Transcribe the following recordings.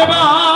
কবে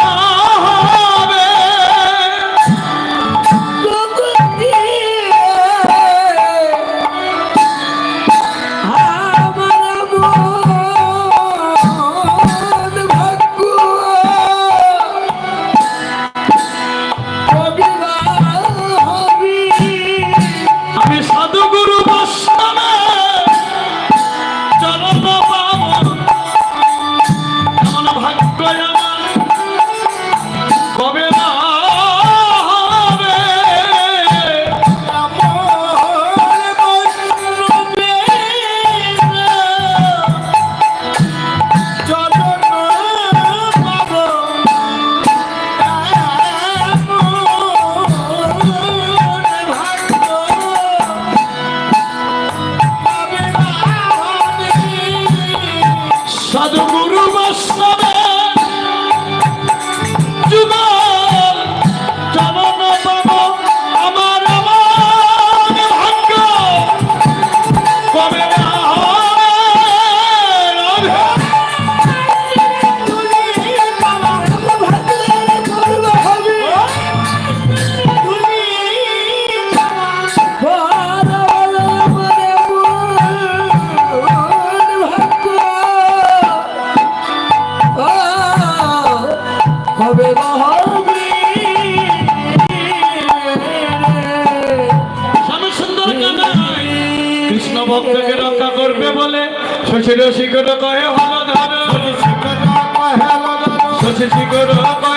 শশীর শিখর কহে হল ধর শশী শিখর কয়ে হল ধর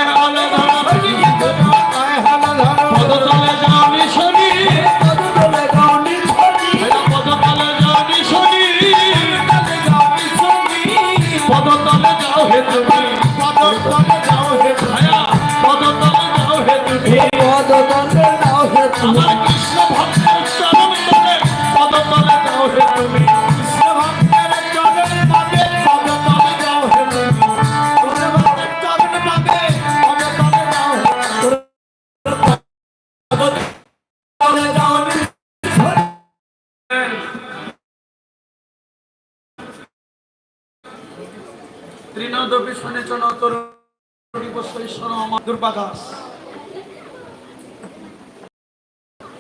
দুর্বাদাস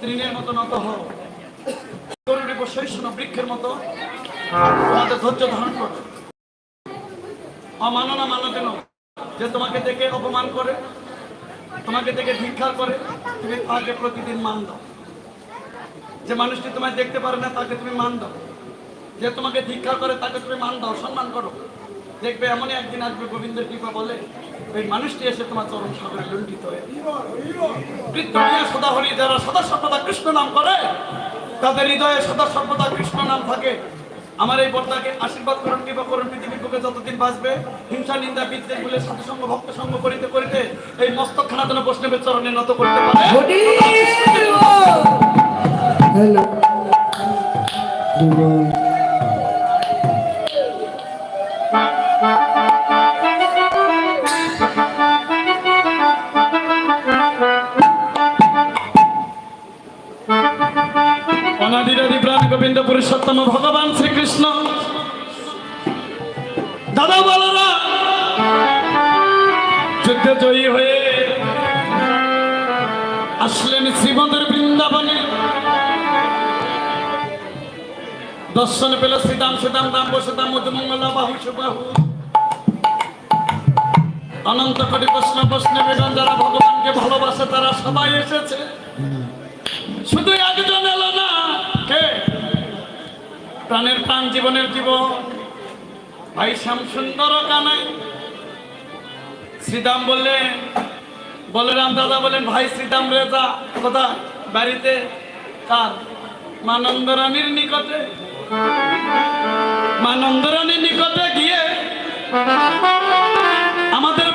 তৃণের মতো নত হও। বৈষ্ণ বৃক্ষের মতো। তোমাদের ধৈর্য ধারণ করো। অমানো না মানো কেন? যে তোমাকে দেখে অপমান করে, তোমাকে দেখে ভিক্ষা করে, তুমি তাকে প্রতিদিন মান দাও। যে মানুষটি তোমায় দেখতে পারে না, তাকে তুমি মান দাও। যে তোমাকে ভিক্ষা করে, তাকে তুমি মান দাও, সম্মান করো। দেখবে এমনই একদিন আসবে গোবিন্দের কৃপা বলে, ওই মানুষটি এসে তোমার চরণ সাগরে লুণ্ঠিত হয়ে সদা হরি যারা সদা সর্বদা কৃষ্ণ নাম করে। তাদের হৃদয়ে সদা সর্বদা কৃষ্ণ নাম থাকে। আমার এই বর্তাকে আশীর্বাদ করুন, কৃপা করুন, পৃথিবীর বুকে যতদিন বাঁচবে, হিংসা, নিন্দা, বিদ্বেষ বলে সাধু সঙ্গ, ভক্ত সঙ্গ করিতে করিতে এই মস্তক খানা যেন বৈষ্ণবের চরণে নত করতে পারে। পুরুষোত্তম ভগবান শ্রীকৃষ্ণ। দাদা বলরা, যুদ্ধে জয়ী হয়ে আসলেন শ্রীমন্দির বৃন্দাবনে। দর্শন পেল শ্রীদাম সুদাম দাম বসুদাম মধুমঙ্গলা বাহু, সুবাহু। অনন্ত কোটি প্রশ্ন, প্রশ্নে যারা ভগবানকে ভালোবাসে, তারা সবাই এসেছে। শুধু একজন এলো না কে প্রাণের প্রাণ, জীবনের জীবন। ভাই শ্যাম সুন্দর কানাই শ্রীদাম বললেন বলরাম দাদা বলেন ভাই, শ্রীদাম রে যা কোথায় বাড়িতে? কার? মানন্দ রানীর নিকটে। মানন্দ রানীর নিকটে গিয়ে আমাদের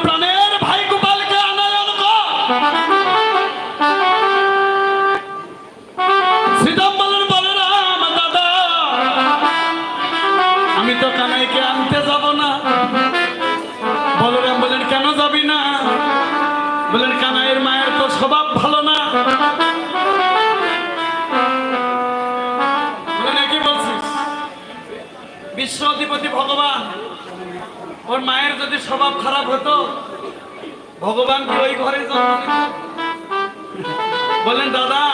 যাবি না। বলেন, কানাইয়ের মায়ের তো স্বভাব ভালো না। বিশ্ব অধিপতি ভগবান, ওর মায়ের যদি স্বভাব খারাপ হতো, ভগবান কি ওই ঘরে বলেন, দাদা,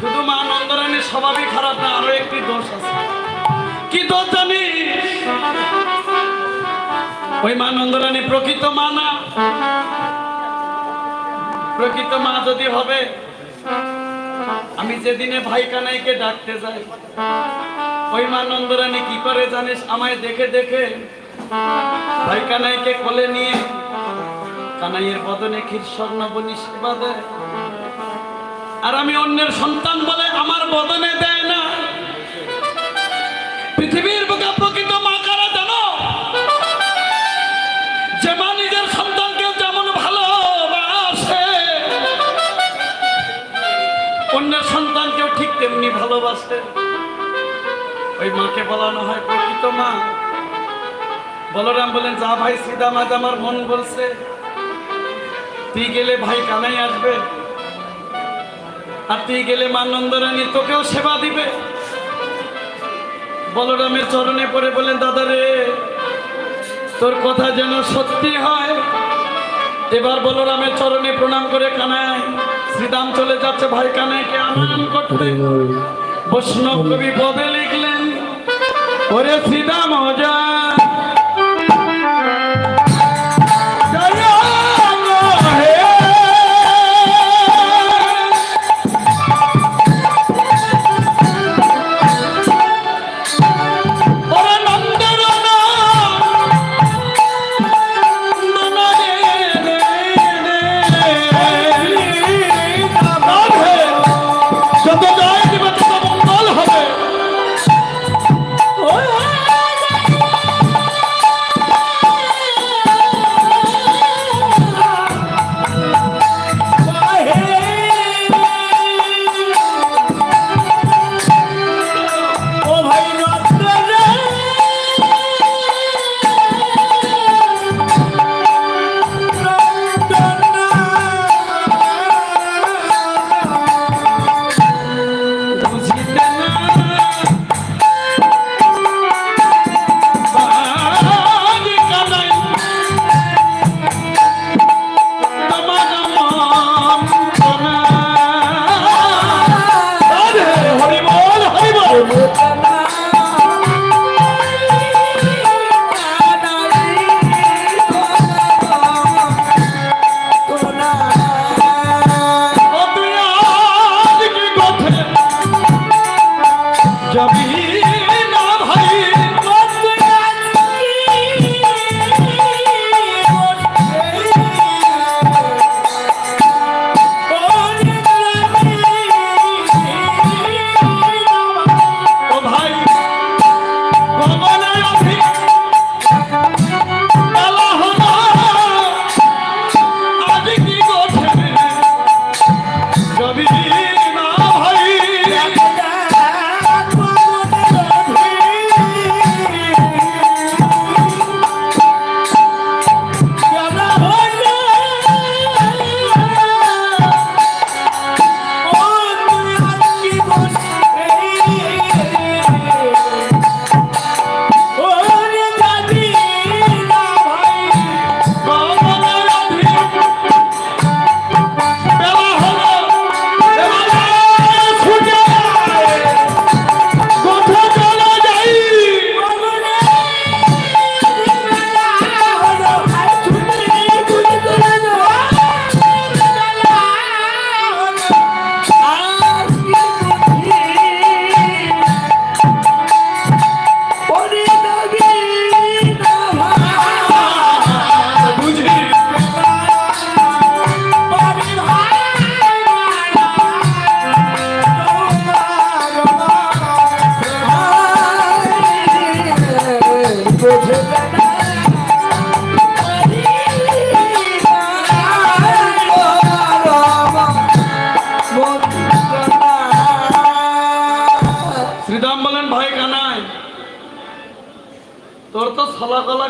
শুধু মা নন্দরানীর স্বভাবই খারাপ না, আরও একটি দোষ আছে। কি দোষ জানিস? ওই মা নন্দরানী প্রকৃত মা না? প্রকৃত মা যদি হবে, আমি যেদিনে ভাই কানাইকে ডাকতে যাই, ওই মা নন্দরানী কি করে জানিস? আমায় দেখে দেখে ভাই কানাইকে কোলে নিয়ে কানাইয়ের বদনে ক্ষীর স্বর্ণবনী সেবা দেয়। আর আমি অন্যের সন্তান বলে আমার বদনে দেয় না। পৃথিবীর বুকে সন্তানকেও ঠিক তেমনি ভালোবাসে ওই মাকে বলানো হয়, প্রকৃত মা। বলরাম বলেন যা ভাই শ্রীদাম আজ আমার মন বলছে। তুই গেলে ভাই কানাই আসবে। আর তুই গেলে মা নন্দরানী তোকেও সেবা দিবে। বলরামের চরণে পড়ে বলেন দাদা রে, তোর কথা যেন সত্যি হয়। এবার বলরামের চরণে প্রণাম করে কানায় শ্রীদাম চলে যাচ্ছে ভাই কানাইকে আনয়ন করতে? বৈষ্ণব কবি পদে লিখলেন ওরে শ্রীদাম যা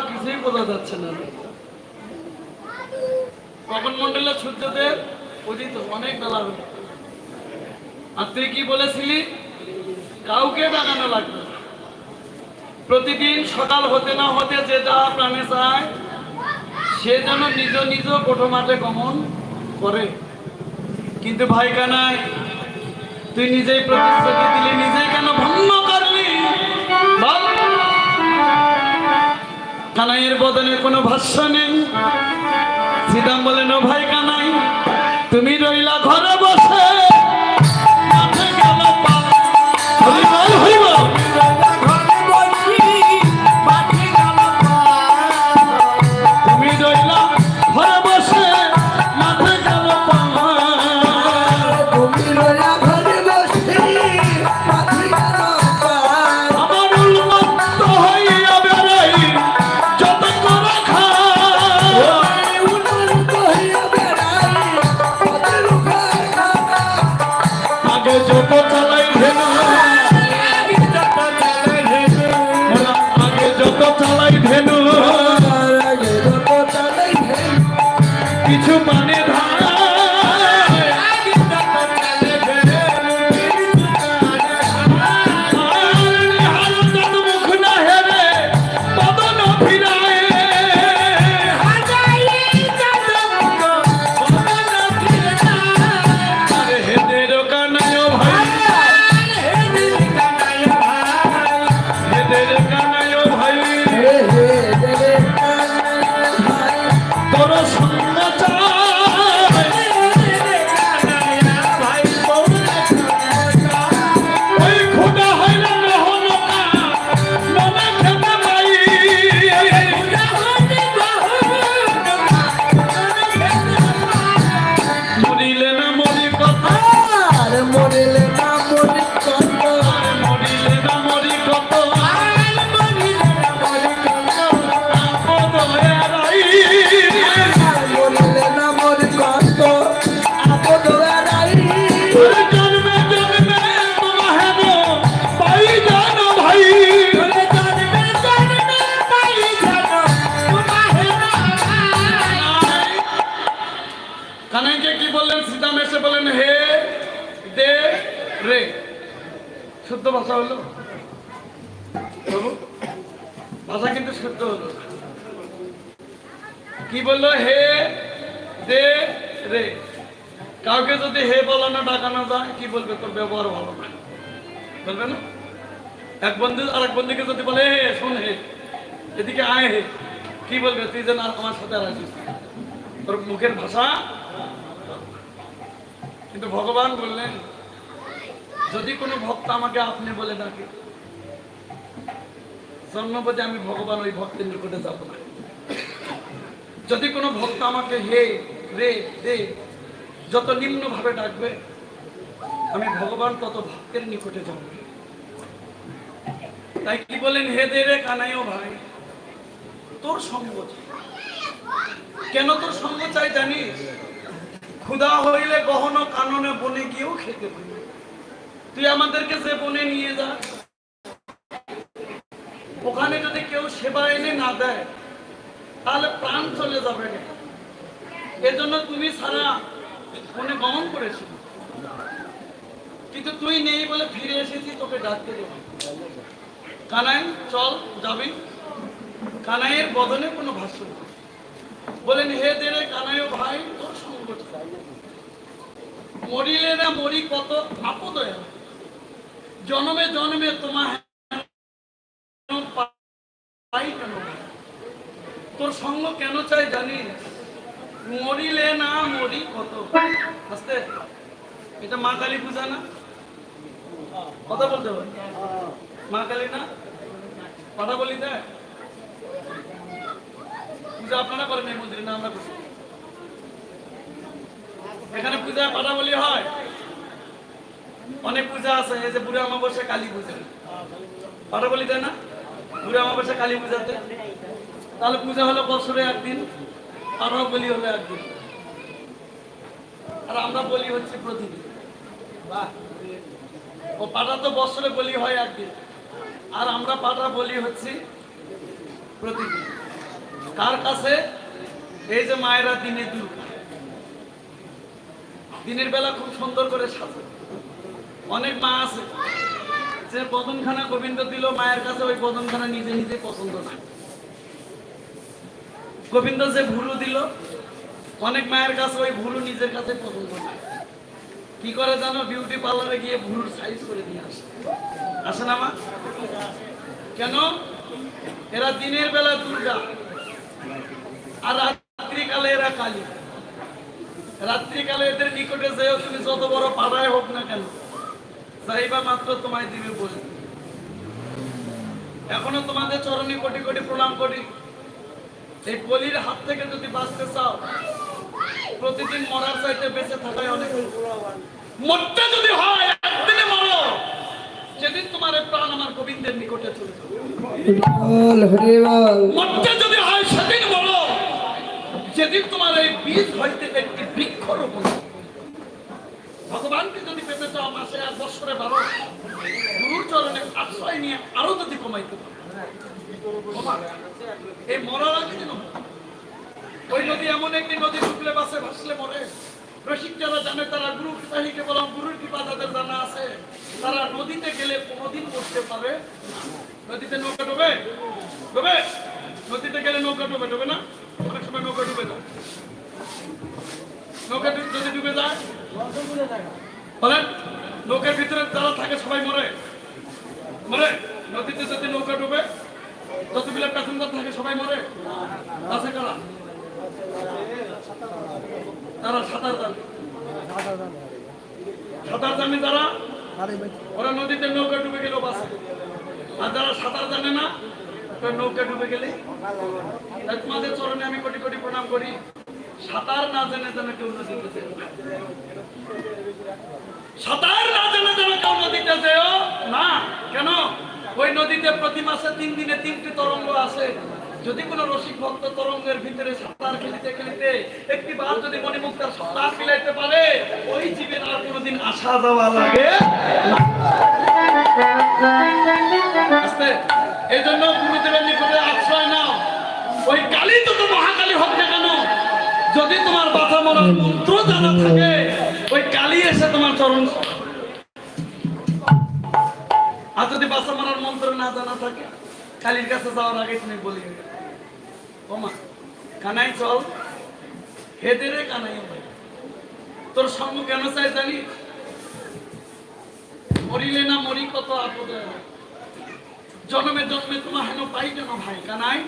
কিছুই বোঝা যাচ্ছে না। উদিত অনেক বেলা আর তুই কি বলেছিলি? কাউকে লাগবে প্রতিদিন সকাল হতে না হতে যে যা প্রাণে চায় সে যেন নিজ নিজ কোঠো মাঠে গমন করে। কিন্তু ভাই কানাই তুই নিজেই প্রতিশ্রুতি দিলি, নিজেই কেন ভঙ্গ করলি? কানাইয়ের বদনে কোনো ভাষ্য নেই। সীতাম বলেন ও ভাই কানাই তুমি রইলা আগে রে, শুদ্ধ ভাষা হলো? ভাষা কিন্তু শুদ্ধ হলো। কি বলল? হে, দে, রে। কাউকে যদি হে বলানো ডাকানো যায়, কি বলবে? তোর ব্যবহার ভালো না। বলবে না? এক বন্ধু আর এক বন্ধুকে যদি বলে, হে, শোন হে, এদিকে আয় হে। কি বলবে? তুই যেন আর আমার সাথে আর আসিস তোর মুখের ভাষা কিন্তু ভগবান বললেন যদি কোনো ভক্ত আমাকে আপনি বলে ডাকে জন্মপদে আমি ভগবান, ওই ভক্তের নিকটে যাব না। যদি কোনো ভক্ত আমাকে হে, রে, দে, যত নিম্ন ভাবে ডাকবে, আমি ভগবান তত ভক্তের নিকটে যাব। তাই কি বলেন, হে দে রে কানাইও ভাই, তোর সঙ্গ কেন তোর সঙ্গ চাই জানিস? ক্ষুধা হইলে গহন কাননে বনে গিয়েও খেতে পারি। তুই আমাদেরকে যে বনে নিয়ে যা। ওখানে যদি কেউ সেবা এনে না দেয়, তাহলে প্রাণ চলে যাবে এজন্য তুমি সারা বনে গমন করেছিল। কিন্তু তুই নেই বলে ফিরে এসেছি, তোকে ডাকতে দেব কানাই, চল, যাবি। কানাইয়ের বদনে কোনো ভাষ্য বলেন, হে দেরে কানাইও ভাই, তোর চাই। মরিলে না মরি কত আপদ হয়। জন্মে জন্মে তোমার তোর সঙ্গ কেন চাই জানিস? মরিলে না মরি কত? আস্তে। এটা মা কালী পূজা না? কথা বলতে হবে। মা কালী না? কথা বলি দেয় পূজা আপনারা করেন এই মন্দিরে, না আমরা করি। এখানে পূজা পাঠা বলি হয়। অনেক পূজা আছে, এই যে বুড়ো অমাবস্যা, কালী পূজা। পাঠা বলি দেয় না? বুড়ো অমাবস্যা, কালী পূজাতে। তাহলে পূজা হলো বছরে একদিন পাঠা বলি হলো একদিন। আর আমরা বলি হচ্ছে প্রতিদিন। ও পাটা তো বছরে বলি হয় একদিন। আর আমরা পাটা বলি হচ্ছে প্রতিদিন। কার কাছে? এই যে মায়েরা দিনে দুর্গা। দিনের বেলা খুব সুন্দর করে সাজে। অনেক মা আছে। যে বদনখানা গোবিন্দ দিল, মায়ের কাছে ওই বদনখানা নিজে নিজে পছন্দ না। গোবিন্দ যে ভুরু দিল, অনেক মায়ের কাছে ওই ভুরু নিজের কাছে পছন্দ না। কি করে জানো বিউটি পার্লারে গিয়ে ভুরুর সাইজ করে দিয়ে আসে। আসে না মা? কেন? এরা দিনের বেলা দুর্গা, আর রাত্রিকালে এরা কালী। রাত্রিকালে এদের নিকটে যেও তুমি যত বড় পাড়ায় হোক না কেন যাইবা মাত্র তোমায় দিবে বলে। এখনও তোমাদের চরণে কোটি কোটি প্রণাম করি। এই বলির হাত থেকে যদি বাঁচতে চাও প্রতিদিন মরার চাইতে বেঁচে থাকাই অনেক মরতে যদি হয় একদিনে মরো। যেদিন তোমার এই প্রাণ আমার গোবিন্দের নিকটে চলে মরতে যদি হয় সেদিন বলো যেদিন তোমার এই বীজ হইতে একটি বৃক্ষ রোপণ। ভগবানকে যদি পেতে চাও, মাসে এক বছরে বারো গুরুর চরণে আশ্রয় নিয়ে আরও যদি কমাইতে এই মরার আগে যেন ওই নদী এমন একটি নদী ঢুকলে বাসে ভাসলে মরে। রসিক যারা জানে তারা গুরু কৃপাহীকে বললাম, গুরুর কৃপা তাদের জানা আছে। তারা নদীতে গেলে কোনোদিন করতে পারে নদীতে নৌকা ডোবে? ডোবে? নদীতে গেলে নৌকা ডোবে? ডোবে না? অনেক সময় নৌকা ডুবে যায়। নৌকা যদি ডুবে যায় বলেন, নৌকার ভিতরে যারা থাকে সবাই মরে। মরে? নদীতে যদি নৌকা ডুবে যতগুলো প্যাসেঞ্জার থাকে সবাই মরে? আছে কারা? তারা সাঁতার জানে। সাঁতার জানে যারা, ওরা নদীতে নৌকা ডুবে গেলেও বাঁচে। আর যারা সাঁতার জানে না নৌকা ডুবে গেলে তোমাদের চরণে আমি কোটি কোটি প্রণাম করি। সাঁতার না জেনে যেন কেউ নদীতে। সাঁতার না জেনে যেন কেউ না। কেন? ওই নদীতে প্রতি মাসে তিন দিনে তিনটি তরঙ্গ আসে। যদি কোনো রসিক ভক্ত তরঙ্গের ভিতরে সাঁতার খেলিতে খেলিতে একটি বার যদি মণিমুক্তার সাঁতার মিলাইতে পারে, ওই জীবের আর কোনোদিন আসা যাওয়া লাগে এই জন্য গুরুদেবের নিকটে আশ্রয় নাও। ওই কালী যত মহাকালী হোক না কেন যদি তোমার বাধা মরার মন্ত্র জানা থাকে, ওই কালী এসে তোমার চরণ আর যদি বাসা মারার মন্ত্র না জানা থাকে, কালীর কাছে যাওয়ার আগে তুমি বলি। ওমা কানাই চল, হেদে রে কানাই তোর সঙ্গ কেন চাই জানি? মরিলে না মরি কত আপদে। জন্মে জন্মে তোমার হেন পাই কেন ভাই, কানাই।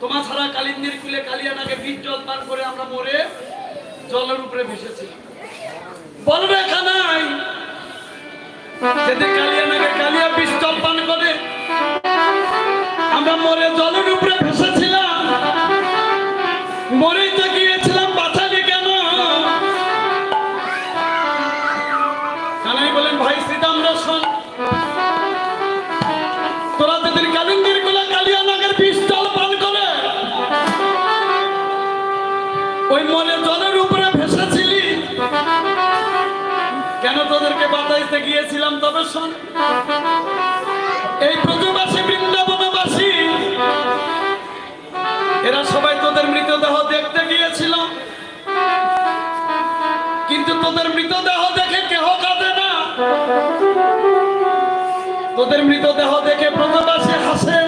তোমার ছাড়া কালিন্দির কুলে কালিয়ানাকে বীর জল পান করে আমরা মরে জলের উপরে ভেসেছিলাম। বলবে খানাই কালিয়ানাকে কালিয়া বীজ জল পান করে। আমরা মরে জলের উপরে ভেসেছিলাম। মরেই জলের উপরে ভেসেছিলি? কেন তোদেরকে বাতাইতে গিয়েছিলাম তবে শোন। এই ব্রজবাসী বৃন্দাবনবাসী এরা সবাই তোদের মৃতদেহ দেখতে গিয়েছিল কিন্তু তোদের মৃতদেহ দেখে কেহ কাঁদে না। তোদের মৃতদেহ দেখে ব্রজবাসী হাসে।